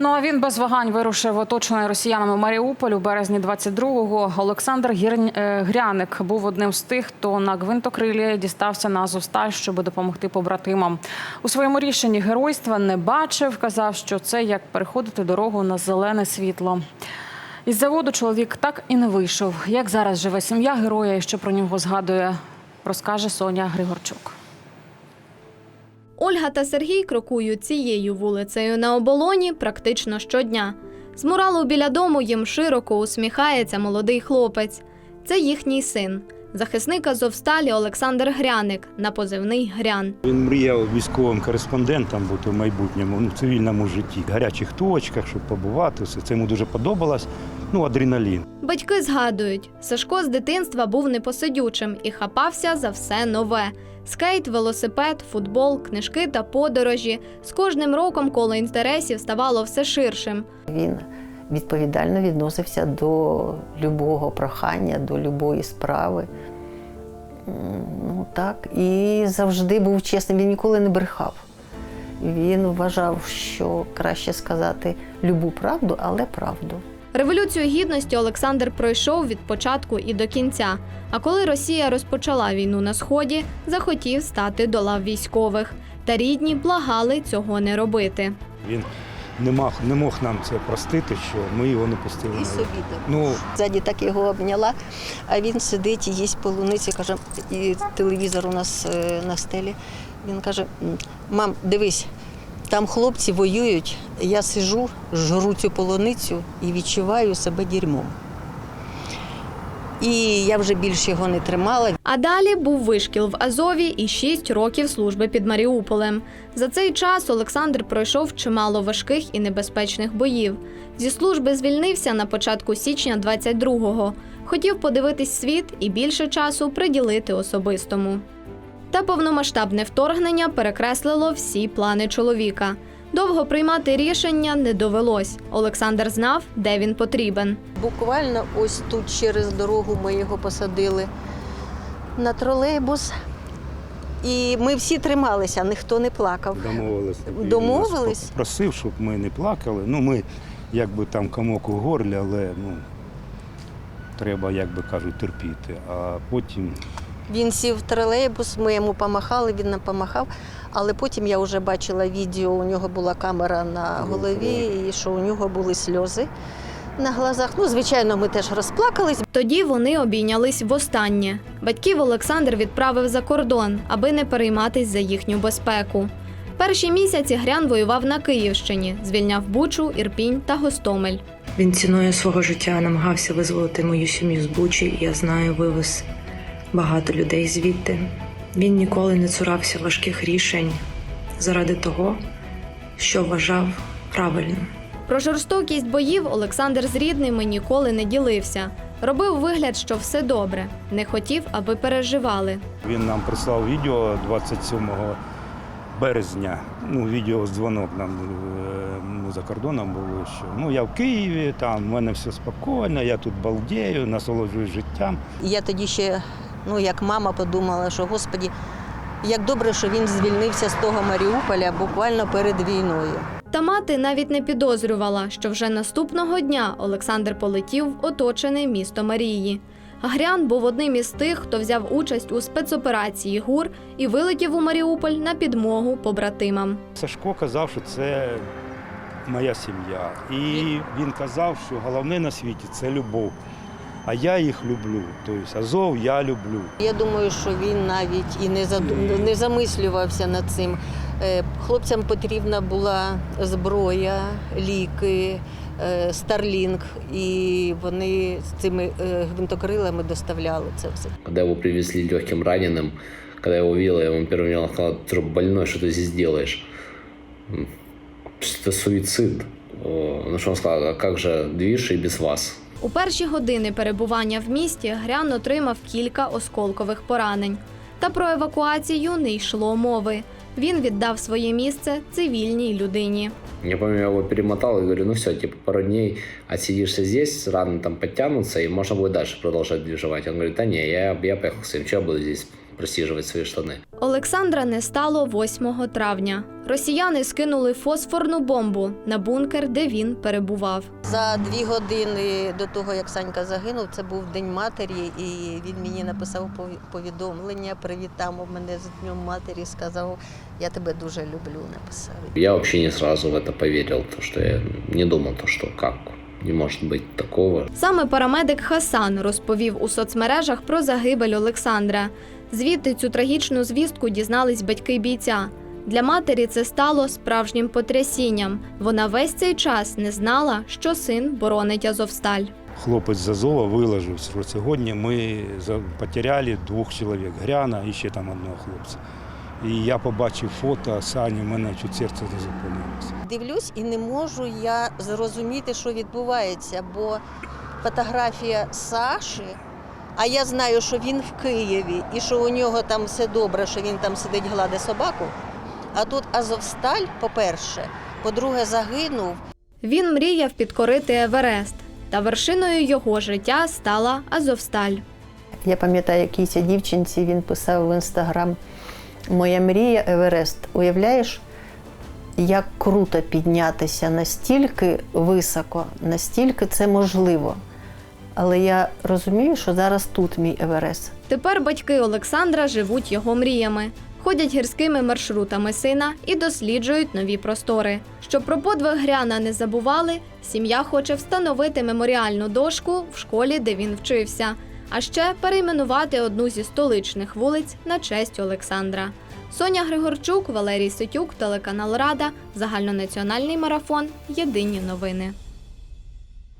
Ну а він без вагань вирушив оточений росіянами Маріуполь у березні 22-го. Олександр е, Гряник був одним з тих, хто на гвинтокрилі дістався на Азовсталь, щоб допомогти побратимам. У своєму рішенні геройства не бачив. Казав, що це як переходити дорогу на зелене світло. Із заводу чоловік так і не вийшов. Як зараз живе сім'я героя і що про нього згадує, розкаже Соня Григорчук. Ольга та Сергій крокують цією вулицею на оболоні практично щодня. З муралу біля дому їм широко усміхається молодий хлопець. Це їхній син, захисник Азовсталі Олександр Гряник на позивний Грян. Він мріяв військовим кореспондентом бути в майбутньому, ну, в цивільному житті, в гарячих точках, щоб побувати. Все це йому дуже подобалось. Ну, адреналін. Батьки згадують, Сашко з дитинства був непосидючим і хапався за все нове: скейт, велосипед, футбол, книжки та подорожі. З кожним роком коло інтересів ставало все ширшим. Він відповідально відносився до любого прохання, до любої справи. Ну так, і завжди був чесним, він ніколи не брехав. Він вважав, що краще сказати любу правду, але правду. Революцію гідності Олександр пройшов від початку і до кінця. А коли Росія розпочала війну на сході, захотів стати до лав військових. Та рідні благали цього не робити. Він не мог, не мог нам це простити, що ми його не пустили. І собі так. Ну, Ззаді так його обняла, а він сидить і їсть полуниці, каже, і телевізор у нас е, на стелі. Він каже: мам, дивись, там хлопці воюють, я сижу, жру цю полуницю і відчуваю себе дерьмом. І я вже більше його не тримала. А далі був вишкіл в Азові і 6 років служби під Маріуполем. За цей час Олександр пройшов чимало важких і небезпечних боїв. Зі служби звільнився на початку січня 22-го. Хотів подивитись світ і більше часу приділити особистому. Та повномасштабне вторгнення перекреслило всі плани чоловіка. Довго приймати рішення не довелось. Олександр знав, де він потрібен. Буквально ось тут через дорогу ми його посадили на тролейбус. І ми всі трималися, ніхто не плакав. домовилися. Домовились? Просив, щоб ми не плакали. Ну, ми, якби там комок у горлі, але ну, треба, як би кажуть, терпіти. А потім Він сів в тролейбус, ми йому помахали, він нам помахав. Але потім я вже бачила відео, у нього була камера на голові, і що у нього були сльози на глазах. Ну, звичайно, ми теж розплакались. Тоді вони обійнялись востаннє. Батьків Олександр відправив за кордон, аби не перейматись за їхню безпеку. Перші місяці Грян воював на Київщині, звільняв Бучу, Ірпінь та Гостомель. Він ціною свого життя намагався визволити мою сім'ю з Бучі, я знаю, вивез багато людей звідти. Він ніколи не цурався важких рішень заради того, що вважав правильним. Про жорстокість боїв Олександр з рідними ніколи не ділився. Робив вигляд, що все добре. Не хотів, аби переживали. він нам прислав відео 27 березня. Ну, відеодзвонок нам е, ну, за кордоном було, що ну, я в Києві, там в мене все спокійно, я тут балдею, насолоджуюсь життям. Я тоді ще, ну як мама, подумала, що Господі, як добре, що він звільнився з того Маріуполя буквально перед війною. Та мати навіть не підозрювала, що вже наступного дня Олександр полетів в оточене місто Марії. Грян був одним із тих, хто взяв участь у спецоперації ГУР і вилетів у Маріуполь на підмогу побратимам. Сашко казав, що це моя сім'я. І він казав, що головне на світі це любов А я їх люблю. Тобто Азов я люблю. Я думаю, що він навіть і не заду- не замислювався над цим. Е, Хлопцям потрібна була зброя, ліки, е, Старлінг, і вони з цими е, гвинтокрилами доставляли це все. Когда его привезли легким раненым, когда я его увидел, я ему первым делом сказал, ты что, больной, что ты здесь делаешь? М, Это суицид. О, Ну что он сказал, а как же движ и без вас? У перші години перебування в місті Грян отримав кілька осколкових поранень. Та про евакуацію не йшло мови. Він віддав своє місце цивільній людині. Я помню, я его перемотал и говорю, ну все, типа пару дней отсидишься здесь, раны там подтянутся, и можно будет дальше продолжать движевать. Он говорит, да не, я, я поехал к своим, я буду здесь просиживать свои штаны. Олександра не стало 8 травня. Росіяни скинули фосфорну бомбу на бункер, де він перебував. За дві години до того, як Санька загинув, це був День матері, і він мені написав пові- повідомлення, привітав мене з Днем матері, сказав, я тебе дуже люблю, написав. Я вообще не сразу в это поверил, то что я не думал, то что как не может быть такого. Саме парамедик Хасан розповів у соцмережах про загибель Олександра. Звідти цю трагічну звістку дізнались батьки бійця. Для матері це стало справжнім потрясінням. Вона весь цей час не знала, що син боронить Азовсталь. Хлопець з Азова виложив, що сьогодні ми потеряли двох чоловік, Гряна і ще там одного хлопця. І я побачив фото Сані, в мене чуть серце не зупинилося. Дивлюсь і не можу я зрозуміти, що відбувається, бо фотографія Саші, а я знаю, що він в Києві і що у нього там все добре, що він там сидить гладить собаку. А тут Азовсталь, по-перше, по-друге, загинув. Він мріяв підкорити Еверест, та вершиною його життя стала Азовсталь. Я пам'ятаю, якійсь дівчинці він писав в інстаграм Моя мрія Еверест. Уявляєш, як круто піднятися настільки високо, настільки це можливо. Але я розумію, що зараз тут мій Еверест. Тепер батьки Олександра живуть його мріями, ходять гірськими маршрутами сина і досліджують нові простори. Щоб про подвиг Гряна не забували, сім'я хоче встановити меморіальну дошку в школі, де він вчився, а ще перейменувати одну зі столичних вулиць на честь Олександра. Соня Григорчук, Валерій Ситюк, телеканал Рада, загальнонаціональний марафон. Єдині новини.